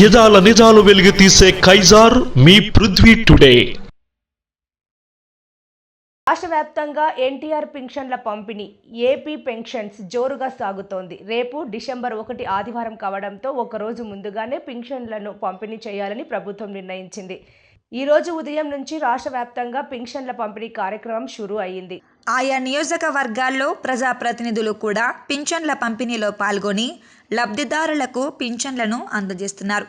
యదాల నిజాలు వెలిగి తీసే కైజార్ మీ పృథ్వీ టుడే. రాష్ట్ర వ్యాప్తంగా ఎన్టీఆర్ పెన్షన్ల పంపిణీ ఏపీ పెన్షన్స్ జోరుగా సాగుతోంది. రేపు డిసెంబర్ ఒకటి ఆదివారం కావడంతో ఒకరోజు ముందుగానే పెన్షన్లను పంపిణీ చేయాలని ప్రభుత్వం నిర్ణయించింది. ఈ రోజు ఉదయం నుంచి రాష్ట్ర వ్యాప్తంగా పింఛన్ల పంపిణీ కార్యక్రమం షురూ అయింది ఆయా నియోజకవర్గాల్లో ప్రజాప్రతినిధులు కూడా పింఛన్ల పంపిణీలో పాల్గొని లబ్ధిదారులకు పింఛన్లను అందజేస్తున్నారు.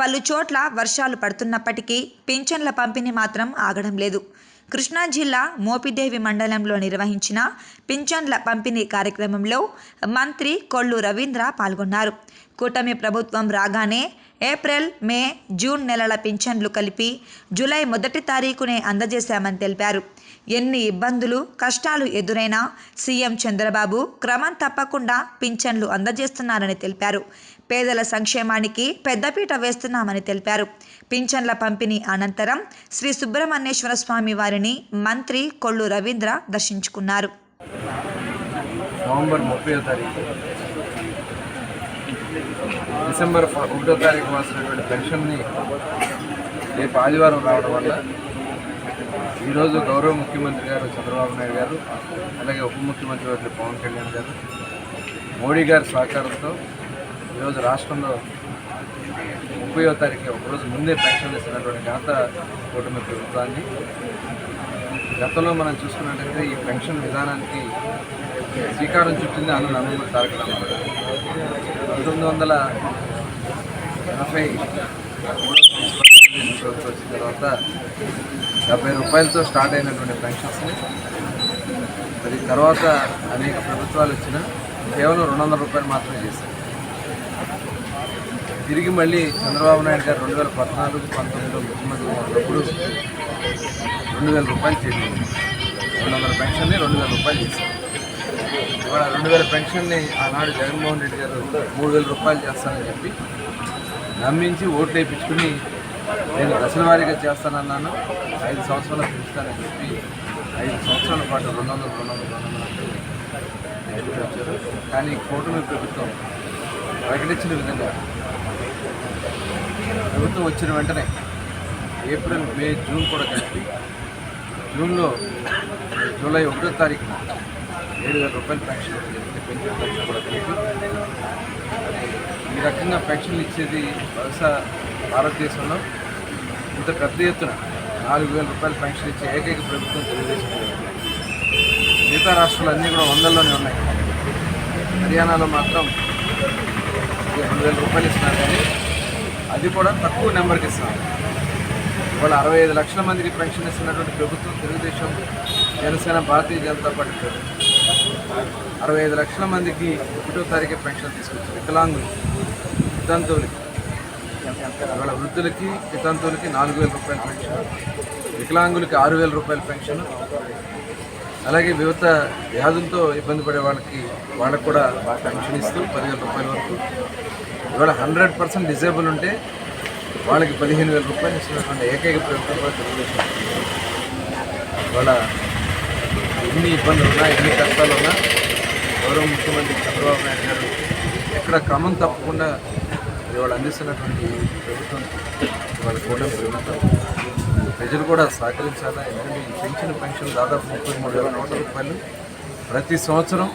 పలు చోట్ల వర్షాలు పడుతున్నప్పటికీ పింఛన్ల పంపిణీ మాత్రం ఆగడం లేదు. కృష్ణా జిల్లా మోపిదేవి మండలంలో నిర్వహించిన పింఛన్ల పంపిణీ కార్యక్రమంలో మంత్రి కొల్లు రవీంద్ర పాల్గొన్నారు. కూటమి ప్రభుత్వం రాగానే ఏప్రిల్ మే జూన్ నెలల పింఛన్లు కలిపి జూలై మొదటి తారీఖునే అందజేశామని తెలిపారు. ఎన్ని ఇబ్బందులు కష్టాలు ఎదురైనా సీఎం చంద్రబాబు క్రమం తప్పకుండా పింఛన్లు అందజేస్తున్నారని తెలిపారు. పేదల సంక్షేమానికి పెద్దపీట వేస్తున్నామని తెలిపారు. పింఛన్ల పంపిణీ అనంతరం శ్రీ సుబ్రహ్మణ్యేశ్వర స్వామి వారిని మంత్రి కొల్లు రవీంద్ర దర్శించుకున్నారు. నవంబర్ ముప్పై తారీఖు. డిసెంబర్ ఒకటో తారీఖు వాసినటువంటి పెన్షన్ని రేపు ఆదివారం రావడం వల్ల ఈరోజు గౌరవ ముఖ్యమంత్రి గారు చంద్రబాబు నాయుడు గారు అలాగే ఉప ముఖ్యమంత్రి గారు పవన్ కళ్యాణ్ గారు మోడీ గారి సహకారంతో ఈరోజు రాష్ట్రంలో ముప్పయో తారీఖు ఒకరోజు ముందే పెన్షన్ ఇస్తున్నటువంటి ఘనత కూటమి ప్రభుత్వాన్ని. గతంలో మనం చూసుకున్నట్టయితే ఈ పెన్షన్ విధానానికి శ్రీకారం చుట్టింది అన్న నందమూరి తారక పంతొమ్మిది వందల ఎనభై మూడో సంవత్సరం వచ్చిన తర్వాత డెబ్బై రూపాయలతో స్టార్ట్ అయినటువంటి పెన్షన్స్ని మరి తర్వాత అనేక ప్రభుత్వాలు వచ్చిన కేవలం రెండు వందల రూపాయలు మాత్రమే చేశారు. తిరిగి మళ్ళీ చంద్రబాబు నాయుడు గారు రెండు వేల పద్నాలుగు పంతొమ్మిదిలో ముఖ్యమంత్రి ఉన్నప్పుడు రెండు వేల రూపాయలు చేసింది రెండు వందల పెన్షన్ని రెండు వేల రూపాయలు చేశారు. ఇవాళ రెండు వేల పెన్షన్ని ఆనాడు జగన్మోహన్ రెడ్డి గారు మూడు వేల రూపాయలు చేస్తానని చెప్పి నమ్మించి ఓట్లు వేయించుకుని నేను దశల వారీగా చేస్తానన్నాను. ఐదు సంవత్సరాలు పెంచుతానని చెప్పి ఐదు సంవత్సరాల పాటు రెండు వందల రెండు వందల రెండు వందల కానీ కూటమి ప్రభుత్వం ప్రకటించిన విధంగా ప్రభుత్వం వచ్చిన వెంటనే ఏప్రిల్ మే జూన్ కూడా కలిపి జూన్లో జూలై ఒకటో తారీఖున ఏడు వేల రూపాయలు పెన్షన్ జరిగింది. పెన్షన్ కూడా కలిపి ఈ రకంగా పెన్షన్లు ఇచ్చేది బహుశా భారతదేశంలో ఇంత పెద్ద ఎత్తున నాలుగు వేల రూపాయలు పెన్షన్ ఇచ్చే ఏకైక ప్రభుత్వం తెలుగుదేశం మిగతా రాష్ట్రాలు అన్నీ కూడా వందల్లోనే ఉన్నాయి హర్యానాలో మాత్రం రెండు వేల రూపాయలు ఇస్తున్నారు కానీ అది కూడా తక్కువ నెంబర్కి ఇస్తున్నారు. ఇవాళ అరవై ఐదు లక్షల మందికి పెన్షన్ ఇస్తున్నటువంటి ప్రభుత్వం తెలుగుదేశం జనసేన భారతీయ జనతా పార్టీ ప్రభుత్వం అరవై ఐదు లక్షల మందికి ఒకటో తారీఖు పెన్షన్ తీసుకొచ్చారు. వికలాంగులు వితంతువులకి. ఇవాళ వృద్ధులకి వితంతువులకి నాలుగు వేల రూపాయల పెన్షన్. వికలాంగులకి ఆరు వేల రూపాయల పెన్షన్. అలాగే వివిధ వ్యాధులతో ఇబ్బంది పడే వాళ్ళకి వాళ్ళకు కూడా పెన్షన్ ఇస్తూ పదివేల రూపాయల వరకు. ఇవాళ హండ్రెడ్ పర్సెంట్ డిజేబుల్ ఉంటే వాళ్ళకి పదిహేను వేల రూపాయలు ఇస్తున్నటువంటి ఏకైక ప్రభుత్వం కూడా తెలుగుదేశం. ఇవాళ ఎన్ని ఇబ్బందులు ఉన్నా ఎన్ని కష్టాలు ఉన్నా గౌరవ ముఖ్యమంత్రి చంద్రబాబు నాయుడు గారు ఎక్కడ క్రమం తప్పకుండా ఇవాళ అందిస్తున్నటువంటి ప్రభుత్వం ఇవాళ కూటమి ప్రభుత్వం. ప్రజలు కూడా సహకరించాలా? ఎందుకంటే ఈ పెన్షన్ పెన్షన్ దాదాపు ముప్పై మూడు వేల నూట రూపాయలు ప్రతి సంవత్సరం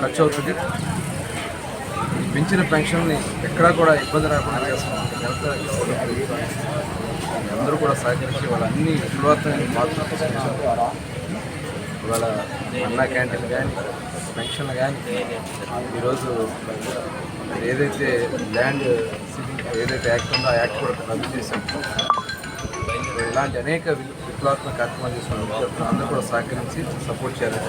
ఖర్చు అవుతుంది. ఈ పెంచిన పెన్షన్ని ఎక్కడా కూడా ఇబ్బంది రాకుండా చేస్తున్నాం అందరూ కూడా సహకరించి వాళ్ళ అన్ని విలువత్తమైన ఇవాళ అన్నా క్యాంటీన్ కానీ పెన్షన్ కానీ ఈరోజు ఏదైతే ల్యాండ్ ఏదైతే యాక్ట్ ఉందో ఆ యాక్ట్ కూడా రద్దు చేసాం ఇలాంటి అనేక విప్లవాత్మక కార్యక్రమాలు చేసిన అందరూ కూడా సహకరించి సపోర్ట్ చేయాలని